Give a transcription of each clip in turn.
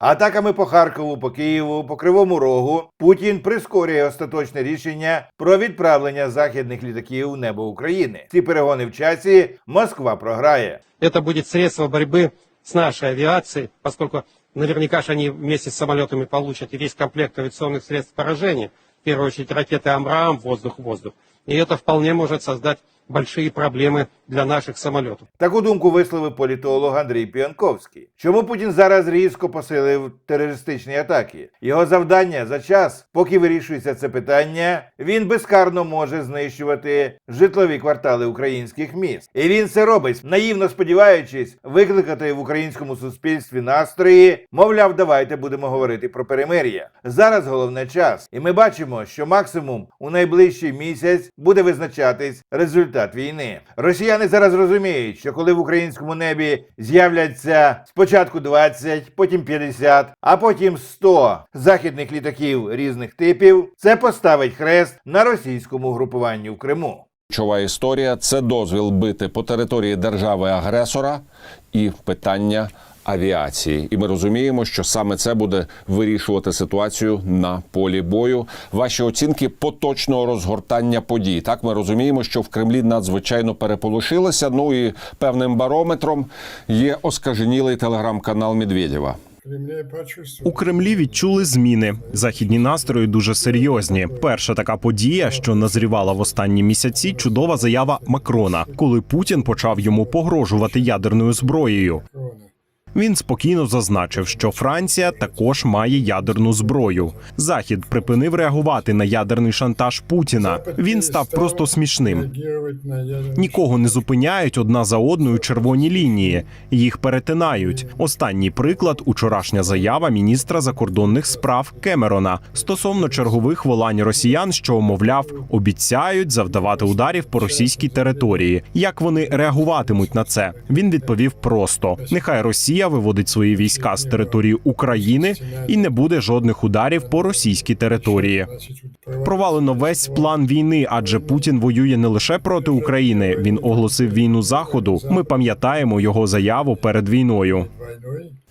Атаками по Харкову, по Києву, по Кривому Рогу Путін прискорює остаточне рішення про відправлення західних літаків в небо України. Ці перегони в часі Москва програє. Это будет средство борьбы с нашей авиацией, поскольку наверняка же они вместе с самолетами получат и весь комплект авиационных средств поражения, в первую очередь ракеты «Амрам», воздух-воздух. И это вполне может создать большие проблемы для наших самолетов. Таку думку висловив політолог Андрій Піонковський. Чому Путін зараз різко посилив терористичні атаки? Його завдання за час, поки вирішується це питання, він безкарно може знищувати житлові квартали українських міст. І він це робить, наївно сподіваючись викликати в українському суспільстві настрої. Мовляв, давайте будемо говорити про перемир'я. Зараз головне час, і ми бачимо, що максимум у найближчий місяць буде визначатись результат війни. Росіяни зараз розуміють, що коли в українському небі з'являться спочатку 20, потім 50, а потім 100 західних літаків різних типів, це поставить хрест на російському групуванні в Криму. Ключова історія це дозвіл бити по території держави-агресора і питання авіації. І ми розуміємо, що саме це буде вирішувати ситуацію на полі бою. Ваші оцінки поточного розгортання подій. Так ми розуміємо, що в Кремлі надзвичайно переполошилися. Ну і певним барометром є оскаженілий телеграм-канал Медведєва. У Кремлі відчули зміни. Західні настрої дуже серйозні. Перша така подія, що назрівала в останні місяці, чудова заява Макрона, коли Путін почав йому погрожувати ядерною зброєю. Він спокійно зазначив, що Франція також має ядерну зброю. Захід припинив реагувати на ядерний шантаж Путіна. Він став просто смішним. Нікого не зупиняють одна за одною червоні лінії. Їх перетинають. Останній приклад учорашня заява міністра закордонних справ Кемерона стосовно чергових волань росіян, що мовляв обіцяють завдавати ударів по російській території. Як вони реагуватимуть на це? Він відповів просто: нехай Росія виводить свої війська з території України і не буде жодних ударів по російській території. Провалено весь план війни, адже Путін воює не лише проти України. Він оголосив війну заходу. Ми пам'ятаємо його заяву перед війною.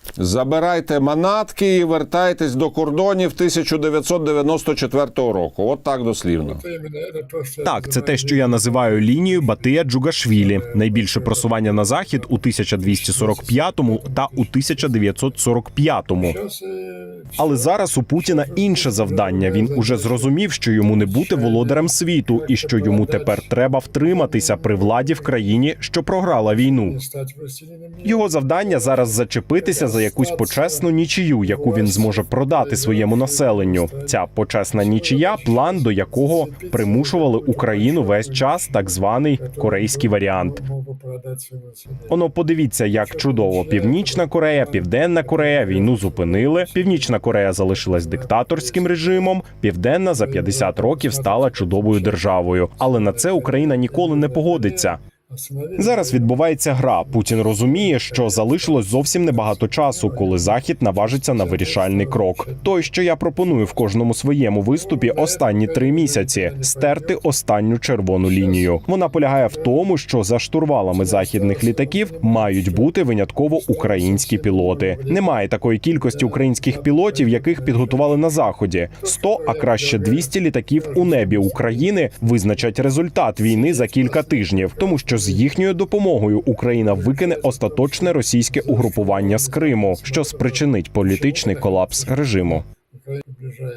войной. Забирайте манатки і вертайтесь до кордонів 1994 року. От так дослівно. Это именно это то, что я Так, це называю те, що я називаю лінією Батия Джугашвілі. Найбільше просування на захід у 1245 та у 1945. Сейчас, э, Але зараз у Путіна інше завдання. Він уже зрозумів, що йому не бути володарем світу, і що йому тепер треба втриматися при владі в країні, що програла війну. стать властелином мира. Його завдання зараз зачепитися за якусь почесну нічию, яку він зможе продати своєму населенню. Ця почесна нічия план, до якого примушували Україну весь час, так званий корейський варіант. Оно подивіться, як чудово. Північна Корея, Південна Корея війну зупинили. Північна Корея залишилась диктаторським режимом. Південна за 50 років стала чудовою державою. Але на це Україна ніколи не погодиться. Зараз відбувається гра. Путін розуміє, що залишилось зовсім небагато часу, коли захід наважиться на вирішальний крок. Той, що я пропоную в кожному своєму виступі останні три місяці, стерти останню червону лінію. Вона полягає в тому, що за штурвалами західних літаків мають бути винятково українські пілоти. Немає такої кількості українських пілотів, яких підготували на заході. 100, а краще 200 літаків у небі України визначать результат війни за кілька тижнів, тому що з їхньою допомогою Україна викине остаточне російське угрупування з Криму, що спричинить політичний колапс режиму.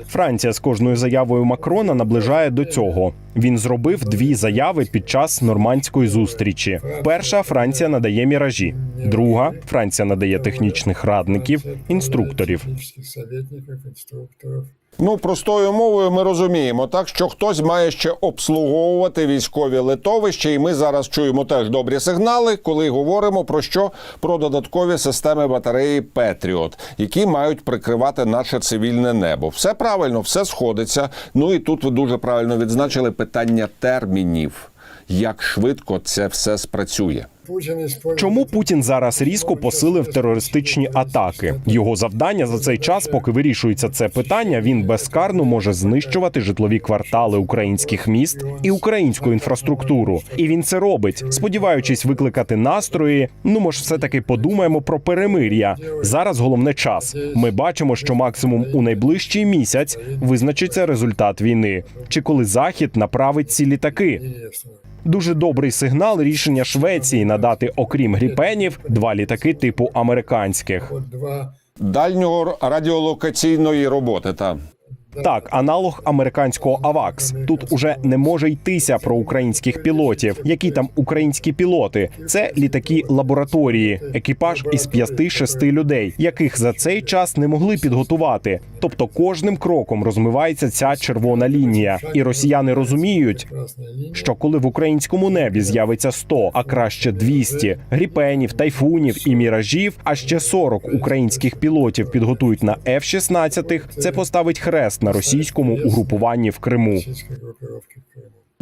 Франція з кожною заявою Макрона наближає до цього. Він зробив дві заяви під час нормандської зустрічі. Перша Франція надає міражі. Друга Франція надає технічних радників, інструкторів. Ну, простою мовою ми розуміємо, так що хтось має ще обслуговувати військові литовища, і ми зараз чуємо теж добрі сигнали, коли говоримо про що про додаткові системи батареї Петріот, які мають прикривати наше цивільне небо. Все правильно, все сходиться. Ну і тут ви дуже правильно відзначили питання термінів, як швидко це все спрацює. Чому Путін зараз різко посилив терористичні атаки? Його завдання за цей час, поки вирішується це питання, він безкарно може знищувати житлові квартали українських міст і українську інфраструктуру. І він це робить, сподіваючись викликати настрої. Ну, може, все таки подумаємо про перемир'я. Зараз головне час. Ми бачимо, що максимум у найближчий місяць визначиться результат війни, чи коли захід направить ці літаки. Дуже добрий сигнал рішення Швеції надати, окрім гріпенів, два літаки типу американських. Дальнього радіолокаційної роботи та Так, аналог американського АВАКС. Тут уже не може йтися про українських пілотів. Які там українські пілоти? Це літаки лабораторії, екіпаж із п'яти-шести людей, яких за цей час не могли підготувати. Тобто кожним кроком розмивається ця червона лінія, і росіяни розуміють, що коли в українському небі з'явиться 100, а краще 200 гріпенів, тайфунів і міражів, а ще 40 українських пілотів підготують на F-16, це поставить хрест на російському угрупуванні в Криму.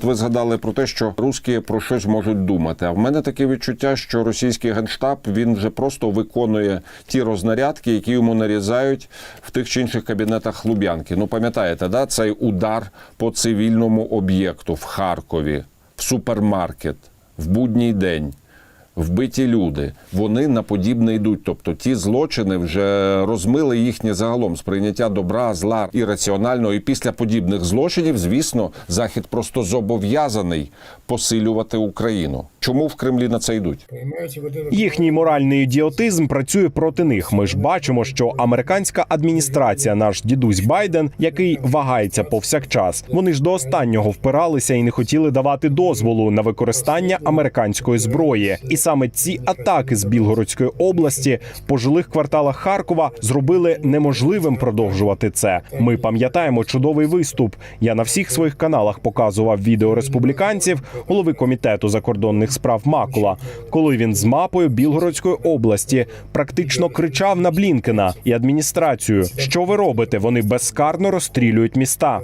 Ви згадали про те, що русські про щось можуть думати. А в мене таке відчуття, що російський генштаб він вже просто виконує ті рознарядки, які йому нарізають в тих чи інших кабінетах Луб'янки. Ну пам'ятаєте, да, цей удар по цивільному об'єкту в Харкові, в супермаркет, в будній день. Вбиті люди, вони на подібне йдуть. Тобто ті злочини вже розмили їхнє загалом сприйняття добра, зла і раціонального. І після подібних злочинів, звісно, захід просто зобов'язаний посилювати Україну. Чому в Кремлі на це йдуть? Їхній моральний ідіотизм працює проти них. Ми ж бачимо, що американська адміністрація, наш дідусь Байден, який вагається повсякчас, вони ж до останнього впиралися і не хотіли давати дозволу на використання американської зброї. І саме ці атаки з Білгородської області по жилих кварталах Харкова зробили неможливим продовжувати це. Ми пам'ятаємо чудовий виступ. Я на всіх своїх каналах показував відео республіканців, голови комітету закордонних справ Макула, коли він з мапою Білгородської області практично кричав на Блінкена і адміністрацію. Що ви робите? Вони безкарно розстрілюють міста.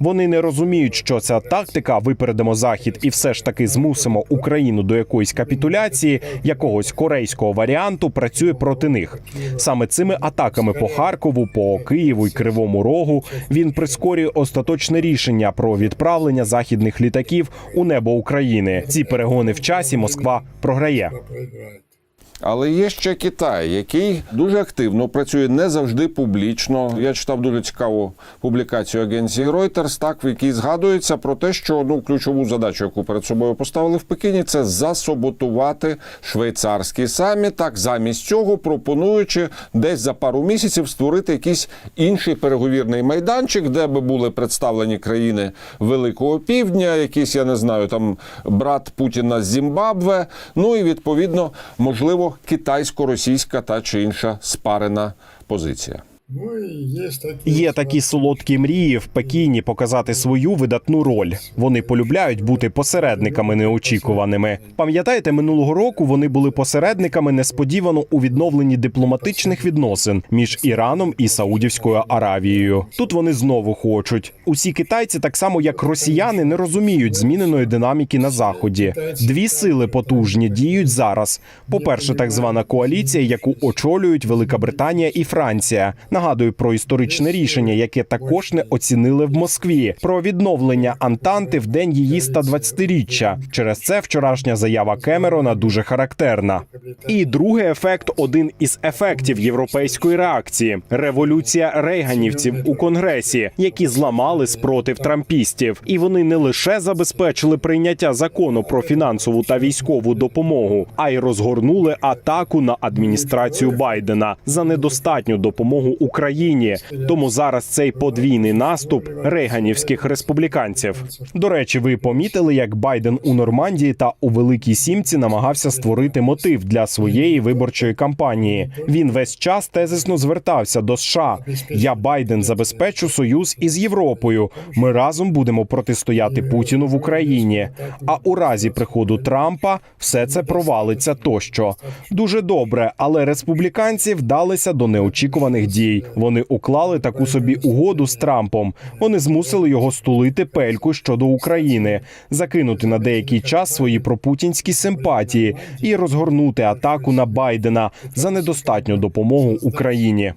Вони не розуміють, що ця тактика випередимо захід і все ж таки змусимо Україну до якоїсь капітуляції, якогось корейського варіанту працює проти них. Саме цими атаками по Харкову, по Києву і Кривому Рогу він прискорює остаточне рішення про відправлення західних літаків у небо України. Ці перегони в часі Москва програє. Але є ще Китай, який дуже активно працює не завжди публічно. Я читав дуже цікаву публікацію агенції Reuters, так в якій згадується про те, що ну ключову задачу, яку перед собою поставили в Пекіні, це засаботувати швейцарський саміт. Так замість цього пропонуючи десь за пару місяців створити якийсь інший переговірний майданчик, де би були представлені країни Великого Півдня, якийсь, я не знаю, там брат Путіна з Зімбабве. Ну і відповідно, можливо, китайсько-російська та чи інша спарена позиція. Ну. Є такі солодкі мрії в Пекіні показати свою видатну роль. Вони полюбляють бути посередниками неочікуваними. Пам'ятаєте, минулого року вони були посередниками несподівано у відновленні дипломатичних відносин між Іраном і Саудівською Аравією. Тут вони знову хочуть. Усі китайці, так само як росіяни, не розуміють зміненої динаміки на заході. Дві сили потужні діють зараз. По перше, так звана коаліція, яку очолюють Велика Британія і Франція. Нагадую про історичне рішення, яке також не оцінили в Москві про відновлення Антанти в день її 120-річчя. Через це вчорашня заява Кемерона дуже характерна. І другий ефект один із ефектів європейської реакції революція рейганівців у конгресі, які зламали спротив трампістів, і вони не лише забезпечили прийняття закону про фінансову та військову допомогу, а й розгорнули атаку на адміністрацію Байдена за недостатню допомогу Україні. Тому зараз цей подвійний наступ рейганівських республіканців. До речі, ви помітили, як Байден у Нормандії та у Великій Сімці намагався створити мотив для своєї виборчої кампанії. Він весь час тезисно звертався до США. Я Байден забезпечу союз із Європою. Ми разом будемо протистояти Путіну в Україні. А у разі приходу Трампа все це провалиться тощо. Дуже добре, але республіканці вдалися до неочікуваних дій. Зеленський. Вони уклали таку собі угоду з Трампом. Вони змусили його стулити пельку щодо України, закинути на деякий час свої пропутінські симпатії і розгорнути атаку на Байдена за недостатню допомогу Україні.